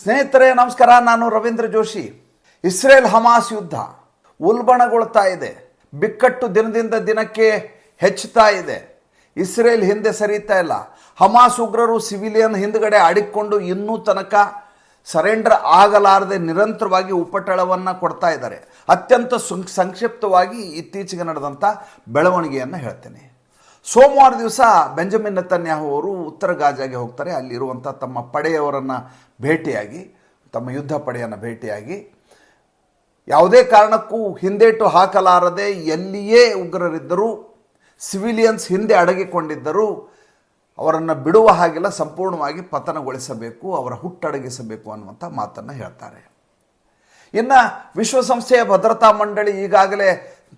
ಸ್ನೇಹಿತರೆ, ನಮಸ್ಕಾರ. ನಾನು ರವೀಂದ್ರ ಜೋಶಿ. ಇಸ್ರೇಲ್ ಹಮಾಸ್ ಯುದ್ಧ ಉಲ್ಬಣಗೊಳ್ತಾ ಇದೆ. ಬಿಕ್ಕಟ್ಟು ದಿನದಿಂದ ದಿನಕ್ಕೆ ಹೆಚ್ಚುತ್ತಾ ಇದೆ. ಇಸ್ರೇಲ್ ಹಿಂದೆ ಸರಿತಾ ಇಲ್ಲ. ಹಮಾಸ್ ಉಗ್ರರು ಸಿವಿಲಿಯನ್ ಹಿಂದ್ಗಡೆ ಅಡಿಕೊಂಡು ಇನ್ನೂ ತನಕ ಸರೆಂಡರ್ ಆಗಲಾರದೆ ನಿರಂತರವಾಗಿ ಉಪಟಳವನ್ನು ಕೊಡ್ತಾ ಇದ್ದಾರೆ. ಅತ್ಯಂತ ಸಂಕ್ಷಿಪ್ತವಾಗಿ ಇತ್ತೀಚೆಗೆ ನಡೆದಂಥ ಬೆಳವಣಿಗೆಯನ್ನು ಹೇಳ್ತೇನೆ. ಸೋಮವಾರ ದಿವಸ ಬೆಂಜಮಿನ್ ನೆತನ್ಯಾಹು ಅವರು ಉತ್ತರ ಗಾಜಾಗೆ ಹೋಗ್ತಾರೆ. ಅಲ್ಲಿರುವಂಥ ತಮ್ಮ ಪಡೆಯವರನ್ನು ಭೇಟಿಯಾಗಿ, ತಮ್ಮ ಯುದ್ಧ ಪಡೆಯನ್ನು ಭೇಟಿಯಾಗಿ. ಯಾವುದೇ ಕಾರಣಕ್ಕೂ ಹಿಂದೇಟು ಹಾಕಲಾರದೆ ಎಲ್ಲಿಯೇ ಉಗ್ರರಿದ್ದರೂ, ಸಿವಿಲಿಯನ್ಸ್ ಹಿಂದೆ ಅಡಗಿಕೊಂಡಿದ್ದರೂ ಅವರನ್ನು ಬಿಡುವ ಹಾಗೆಲ್ಲ ಸಂಪೂರ್ಣವಾಗಿ ಪತನಗೊಳಿಸಬೇಕು, ಅವರ ಹುಟ್ಟಡಗಿಸಬೇಕು ಅನ್ನುವಂಥ ಮಾತನ್ನು ಹೇಳ್ತಾರೆ. ಇನ್ನು ವಿಶ್ವಸಂಸ್ಥೆಯ ಭದ್ರತಾ ಮಂಡಳಿ ಈಗಾಗಲೇ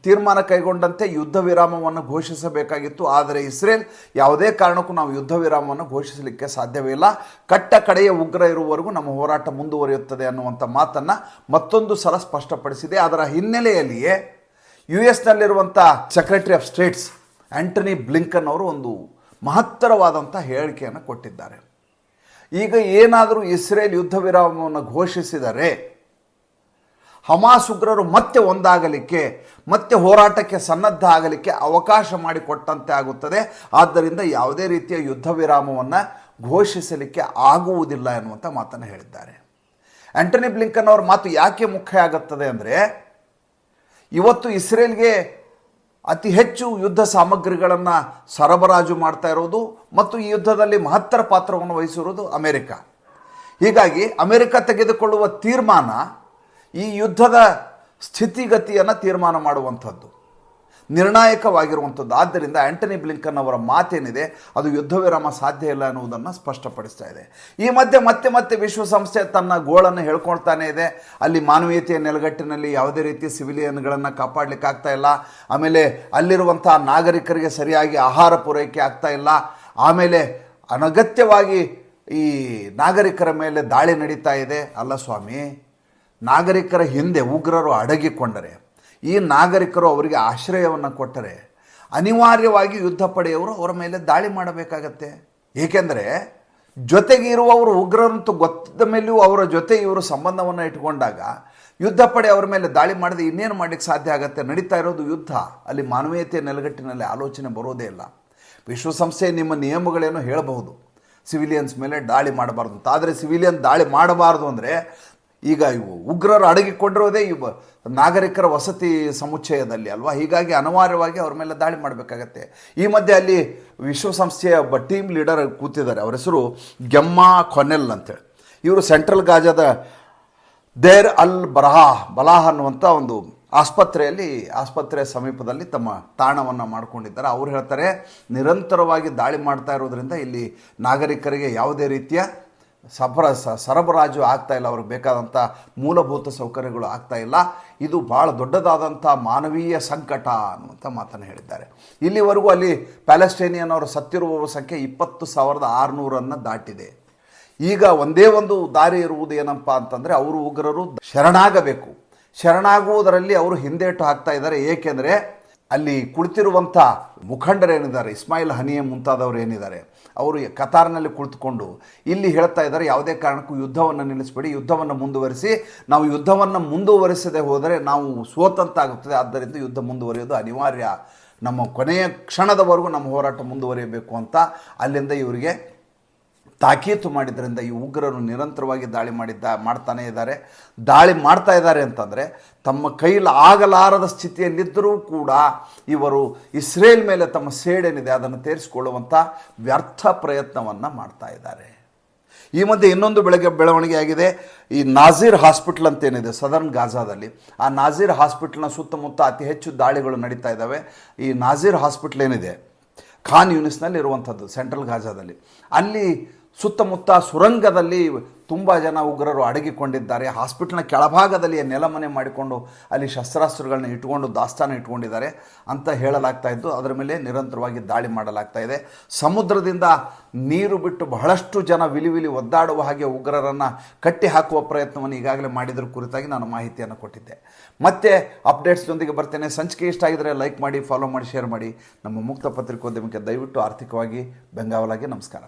ತೀರ್ಮಾನ ಕೈಗೊಂಡಂತೆ ಯುದ್ಧ ವಿರಾಮವನ್ನು ಘೋಷಿಸಬೇಕಾಗಿತ್ತು. ಆದರೆ ಇಸ್ರೇಲ್ ಯಾವುದೇ ಕಾರಣಕ್ಕೂ ನಾವು ಯುದ್ಧ ವಿರಾಮವನ್ನು ಘೋಷಿಸಲಿಕ್ಕೆ ಸಾಧ್ಯವೇ ಇಲ್ಲ. ಕಟ್ಟ ಕಡೆಯ ಉಗ್ರ ಇರುವವರೆಗೂ ನಮ್ಮ ಹೋರಾಟ ಮುಂದುವರಿಯುತ್ತದೆ ಅನ್ನುವಂಥ ಮಾತನ್ನು ಮತ್ತೊಂದು ಸಲ ಸ್ಪಷ್ಟಪಡಿಸಿದೆ. ಅದರ ಹಿನ್ನೆಲೆಯಲ್ಲಿಯೇ U ಎಸ್ನಲ್ಲಿರುವಂಥ secretary of states Antony Blinken ಅವರು ಒಂದು ಮಹತ್ತರವಾದಂಥ ಹೇಳಿಕೆಯನ್ನು ಕೊಟ್ಟಿದ್ದಾರೆ. ಈಗ ಏನಾದರೂ ಇಸ್ರೇಲ್ ಯುದ್ಧ ವಿರಾಮವನ್ನು ಘೋಷಿಸಿದರೆ ಹಮಾಸ್ ಉಗ್ರರು ಮತ್ತೆ ಒಂದಾಗಲಿಕ್ಕೆ, ಮತ್ತೆ ಹೋರಾಟಕ್ಕೆ ಸನ್ನದ್ಧ ಆಗಲಿಕ್ಕೆ ಅವಕಾಶ ಮಾಡಿಕೊಟ್ಟಂತೆ ಆಗುತ್ತದೆ. ಆದ್ದರಿಂದ ಯಾವುದೇ ರೀತಿಯ ಯುದ್ಧ ವಿರಾಮವನ್ನು ಘೋಷಿಸಲಿಕ್ಕೆ ಆಗುವುದಿಲ್ಲ ಎನ್ನುವಂಥ ಮಾತನ್ನು ಹೇಳಿದ್ದಾರೆ. ಆಂಟನಿ ಬ್ಲಿಂಕನ್ ಅವರ ಮಾತು ಯಾಕೆ ಮುಖ್ಯ ಆಗುತ್ತದೆ ಅಂದರೆ, ಇವತ್ತು ಇಸ್ರೇಲ್ಗೆ ಅತಿ ಹೆಚ್ಚು ಯುದ್ಧ ಸಾಮಗ್ರಿಗಳನ್ನು ಸರಬರಾಜು ಮಾಡ್ತಾ ಇರೋದು ಮತ್ತು ಈ ಯುದ್ಧದಲ್ಲಿ ಮಹತ್ತರ ಪಾತ್ರವನ್ನು ವಹಿಸಿರುವುದು ಅಮೆರಿಕ. ಹೀಗಾಗಿ ಅಮೆರಿಕ ತೆಗೆದುಕೊಳ್ಳುವ ತೀರ್ಮಾನ ಈ ಯುದ್ಧದ ಸ್ಥಿತಿಗತಿಯನ್ನು ತೀರ್ಮಾನ ಮಾಡುವಂಥದ್ದು, ನಿರ್ಣಾಯಕವಾಗಿರುವಂಥದ್ದು. ಆದ್ದರಿಂದ ಆಂಟನಿ ಬ್ಲಿಂಕನ್ ಅವರ ಮಾತೇನಿದೆ, ಅದು ಯುದ್ಧ ವಿರಾಮ ಸಾಧ್ಯ ಇಲ್ಲ ಅನ್ನುವುದನ್ನು ಸ್ಪಷ್ಟಪಡಿಸ್ತಾ ಇದೆ. ಈ ಮಧ್ಯೆ ಮತ್ತೆ ಮತ್ತೆ ವಿಶ್ವಸಂಸ್ಥೆ ತನ್ನ ಗೋಳನ್ನು ಹೇಳ್ಕೊಳ್ತಾನೆ ಇದೆ. ಅಲ್ಲಿ ಮಾನವೀಯತೆಯ ನೆಲೆಗಟ್ಟಿನಲ್ಲಿ ಯಾವುದೇ ರೀತಿ ಸಿವಿಲಿಯನ್ಗಳನ್ನು ಕಾಪಾಡಲಿಕ್ಕೆ ಆಗ್ತಾ ಇಲ್ಲ. ಆಮೇಲೆ ಅಲ್ಲಿರುವಂಥ ನಾಗರಿಕರಿಗೆ ಸರಿಯಾಗಿ ಆಹಾರ ಪೂರೈಕೆ ಆಗ್ತಾ ಇಲ್ಲ. ಆಮೇಲೆ ಅನಗತ್ಯವಾಗಿ ಈ ನಾಗರಿಕರ ಮೇಲೆ ದಾಳಿ ನಡೀತಾ ಇದೆ. ಅಲ್ಲ ಸ್ವಾಮಿ ನಾಗರಿಕರ ಹಿಂದೆ ಉಗ್ರರು ಅಡಗಿಕೊಂಡರೆ, ಈ ನಾಗರಿಕರು ಅವರಿಗೆ ಆಶ್ರಯವನ್ನು ಕೊಟ್ಟರೆ, ಅನಿವಾರ್ಯವಾಗಿ ಯುದ್ಧ ಪಡೆಯವರು ಅವರ ಮೇಲೆ ದಾಳಿ ಮಾಡಬೇಕಾಗತ್ತೆ. ಏಕೆಂದರೆ, ಜೊತೆಗೆ ಇರುವವರು ಉಗ್ರರಂತೂ ಗೊತ್ತಿದ್ದ ಮೇಲೆಯೂ ಅವರ ಜೊತೆ ಇವರು ಸಂಬಂಧವನ್ನು ಇಟ್ಕೊಂಡಾಗ ಯುದ್ಧ ಪಡೆ ಅವರ ಮೇಲೆ ದಾಳಿ ಮಾಡದೆ ಇನ್ನೇನು ಮಾಡಲಿಕ್ಕೆ ಸಾಧ್ಯ ಆಗುತ್ತೆ? ನಡೀತಾ ಇರೋದು ಯುದ್ಧ. ಅಲ್ಲಿ ಮಾನವೀಯತೆಯ ನೆಲೆಗಟ್ಟಿನಲ್ಲಿ ಆಲೋಚನೆ ಬರೋದೇ ಇಲ್ಲ. ವಿಶ್ವಸಂಸ್ಥೆ ನಿಮ್ಮ ನಿಯಮಗಳೇನೋ ಹೇಳಬಹುದು. ಸಿವಿಲಿಯನ್ಸ್ ಮೇಲೆ ದಾಳಿ ಮಾಡಬಾರ್ದು. ಅಂತ ಆದರೆ ಸಿವಿಲಿಯನ್ ದಾಳಿ ಮಾಡಬಾರ್ದು ಅಂದರೆ ಈಗ ಇವು ಉಗ್ರರು ಅಡಗಿಕೊಂಡಿರೋದೇ ಇವು ನಾಗರಿಕರ ವಸತಿ ಸಮುಚ್ಚಯದಲ್ಲಿ ಅಲ್ವಾ? ಹೀಗಾಗಿ ಅನಿವಾರ್ಯವಾಗಿ ಅವ್ರ ಮೇಲೆ ದಾಳಿ ಮಾಡಬೇಕಾಗತ್ತೆ. ಈ ಮಧ್ಯೆ ಅಲ್ಲಿ ವಿಶ್ವಸಂಸ್ಥೆಯ ಒಬ್ಬ ಟೀಮ್ ಲೀಡರ್ ಕೂತಿದ್ದಾರೆ. ಅವರ ಹೆಸರು ಗೆಮ್ಮಾ ಕೊನೆಲ್ ಅಂತೇಳಿ. ಇವರು ಸೆಂಟ್ರಲ್ ಗಾಜಾದ ದೇರ್ ಅಲ್ ಬರಹಾ, ಬಲಾಹ್ ಅನ್ನುವಂಥ ಒಂದು ಆಸ್ಪತ್ರೆಯಲ್ಲಿ, ಆಸ್ಪತ್ರೆಯ ಸಮೀಪದಲ್ಲಿ ತಮ್ಮ ತಾಣವನ್ನು ಮಾಡಿಕೊಂಡಿದ್ದಾರೆ. ಅವ್ರು ಹೇಳ್ತಾರೆ, ನಿರಂತರವಾಗಿ ದಾಳಿ ಮಾಡ್ತಾ ಇರೋದ್ರಿಂದ ಇಲ್ಲಿ ನಾಗರಿಕರಿಗೆ ಯಾವುದೇ ರೀತಿಯ ಸಬರ ಸ- ಸರಬರಾಜು ಆಗ್ತಾ ಇಲ್ಲ, ಅವ್ರಿಗೆ ಬೇಕಾದಂಥ ಮೂಲಭೂತ ಸೌಕರ್ಯಗಳು ಆಗ್ತಾ ಇಲ್ಲ. ಇದು ಭಾಳ ದೊಡ್ಡದಾದಂಥ ಮಾನವೀಯ ಸಂಕಟ ಅನ್ನುವಂಥ ಮಾತನ್ನು ಹೇಳಿದ್ದಾರೆ. ಇಲ್ಲಿವರೆಗೂ ಅಲ್ಲಿ ಪ್ಯಾಲೆಸ್ಟೈನಿಯನ್ ಅವರು ಸತ್ತಿರುವವರ ಸಂಖ್ಯೆ ಇಪ್ಪತ್ತು ಸಾವಿರದ ಆರುನೂರನ್ನು ದಾಟಿದೆ. ಈಗ ಒಂದೇ ಒಂದು ದಾರಿ ಇರುವುದು ಏನಪ್ಪ ಅಂತಂದರೆ, ಅವರು ಉಗ್ರರು ಶರಣಾಗಬೇಕು. ಶರಣಾಗುವುದರಲ್ಲಿ ಅವರು ಹಿಂದೇಟು ಹಾಕ್ತಾ ಇದ್ದಾರೆ. ಏಕೆಂದರೆ ಅಲ್ಲಿ ಕುಳಿತಿರುವಂಥ ಮುಖಂಡರೇನಿದ್ದಾರೆ ಇಸ್ಮಾಯಿಲ್ ಹನಿಯೆ ಮುಂತಾದವರು ಏನಿದ್ದಾರೆ, ಅವರು ಕತಾರ್ನಲ್ಲಿ ಕುಳಿತುಕೊಂಡು ಇಲ್ಲಿ ಹೇಳ್ತಾ ಇದ್ದಾರೆ, ಯಾವುದೇ ಕಾರಣಕ್ಕೂ ಯುದ್ಧವನ್ನು ನಿಲ್ಲಿಸಬೇಡಿ, ಯುದ್ಧವನ್ನು ಮುಂದುವರಿಸಿ, ನಾವು ಯುದ್ಧವನ್ನು ಮುಂದುವರಿಸದೆ ಹೋದರೆ ನಾವು ಸೋತಂತಾಗುತ್ತದೆ ಆದ್ದರಿಂದ ಯುದ್ಧ ಮುಂದುವರಿಯೋದು ಅನಿವಾರ್ಯ. ನಮ್ಮ ಕೊನೆಯ ಕ್ಷಣದವರೆಗೂ ನಮ್ಮ ಹೋರಾಟ ಮುಂದುವರಿಯಬೇಕು ಅಂತ ಅಲ್ಲಿಂದ ಇವರಿಗೆ ತಾಕೀತು ಮಾಡಿದ್ರಿಂದ ಈ ಉಗ್ರರು ನಿರಂತರವಾಗಿ ದಾಳಿ ಮಾಡಿದ್ದ, ಮಾಡ್ತಾನೇ ಇದ್ದಾರೆ. ದಾಳಿ ಮಾಡ್ತಾ ಇದ್ದಾರೆ ಅಂತಂದರೆ ತಮ್ಮ ಕೈಲಿ ಆಗಲಾರದ ಸ್ಥಿತಿಯಲ್ಲಿದ್ದರೂ ಕೂಡ ಇವರು ಇಸ್ರೇಲ್ ಮೇಲೆ ತಮ್ಮ ಸೇಡೇನಿದೆ ಅದನ್ನು ತೇರಿಸಿಕೊಳ್ಳುವಂಥ ವ್ಯರ್ಥ ಪ್ರಯತ್ನವನ್ನು ಮಾಡ್ತಾ ಇದ್ದಾರೆ. ಈ ಮಧ್ಯೆ ಇನ್ನೊಂದು ಬೆಳಗ್ಗೆ ಬೆಳವಣಿಗೆ ಆಗಿದೆ ಈ ನಾಜೀರ್ ಹಾಸ್ಪಿಟ್ಲ್ ಅಂತ ಏನಿದೆ ಸದರ್ನ್ ಗಾಜಾದಲ್ಲಿ, ಆ ನಾಜೀರ್ ಹಾಸ್ಪಿಟ್ಲ್ನ ಸುತ್ತಮುತ್ತ ಅತಿ ಹೆಚ್ಚು ದಾಳಿಗಳು ನಡೀತಾ ಇದ್ದಾವೆ. ಈ ನಾಜೀರ್ ಹಾಸ್ಪಿಟ್ಲ್ ಏನಿದೆ? ಖಾನ್ ಯೂನಿಸ್ನಲ್ಲಿ ಇರುವಂಥದ್ದು ಸೆಂಟ್ರಲ್ ಗಾಜಾದಲ್ಲಿ. ಅಲ್ಲಿ ಸುತ್ತಮುತ್ತ ಸುರಂಗದಲ್ಲಿ ತುಂಬ ಜನ ಉಗ್ರರು ಅಡಗಿಕೊಂಡಿದ್ದಾರೆ. ಹಾಸ್ಪಿಟ್ಲ್ನ ಕೆಳಭಾಗದಲ್ಲಿ ನೆಲಮನೆ ಮಾಡಿಕೊಂಡು ಅಲ್ಲಿ ಶಸ್ತ್ರಾಸ್ತ್ರಗಳನ್ನ ಇಟ್ಕೊಂಡು ದಾಸ್ತಾನ ಇಟ್ಕೊಂಡಿದ್ದಾರೆ ಅಂತ ಹೇಳಲಾಗ್ತಾ ಇದ್ದು, ಅದರ ಮೇಲೆ ನಿರಂತರವಾಗಿ ದಾಳಿ ಮಾಡಲಾಗ್ತಾ ಇದೆ. ಸಮುದ್ರದಿಂದ ನೀರು ಬಿಟ್ಟು ಬಹಳಷ್ಟು ಜನ ವಿಲಿವಿಲಿ ವಿಲಿ ಒದ್ದಾಡುವ ಹಾಗೆ ಉಗ್ರರನ್ನು ಕಟ್ಟಿ ಹಾಕುವ ಪ್ರಯತ್ನವನ್ನು ಈಗಾಗಲೇ ಮಾಡಿದ್ರ ಕುರಿತಾಗಿ ನಾನು ಮಾಹಿತಿಯನ್ನು ಕೊಟ್ಟಿದ್ದೆ. ಮತ್ತೆ ಅಪ್ಡೇಟ್ಸ್ನೊಂದಿಗೆ ಬರ್ತೇನೆ. ಸಂಚಿಕೆ ಇಷ್ಟ ಆಗಿದರೆ ಲೈಕ್ ಮಾಡಿ, ಫಾಲೋ ಮಾಡಿ, ಶೇರ್ ಮಾಡಿ. ನಮ್ಮ ಮುಕ್ತ ಪತ್ರಿಕೋದ್ಯಮಕ್ಕೆ ದಯವಿಟ್ಟು ಆರ್ಥಿಕವಾಗಿ ಬೆಂಗಾವಲಾಗಿ ನಮಸ್ಕಾರ.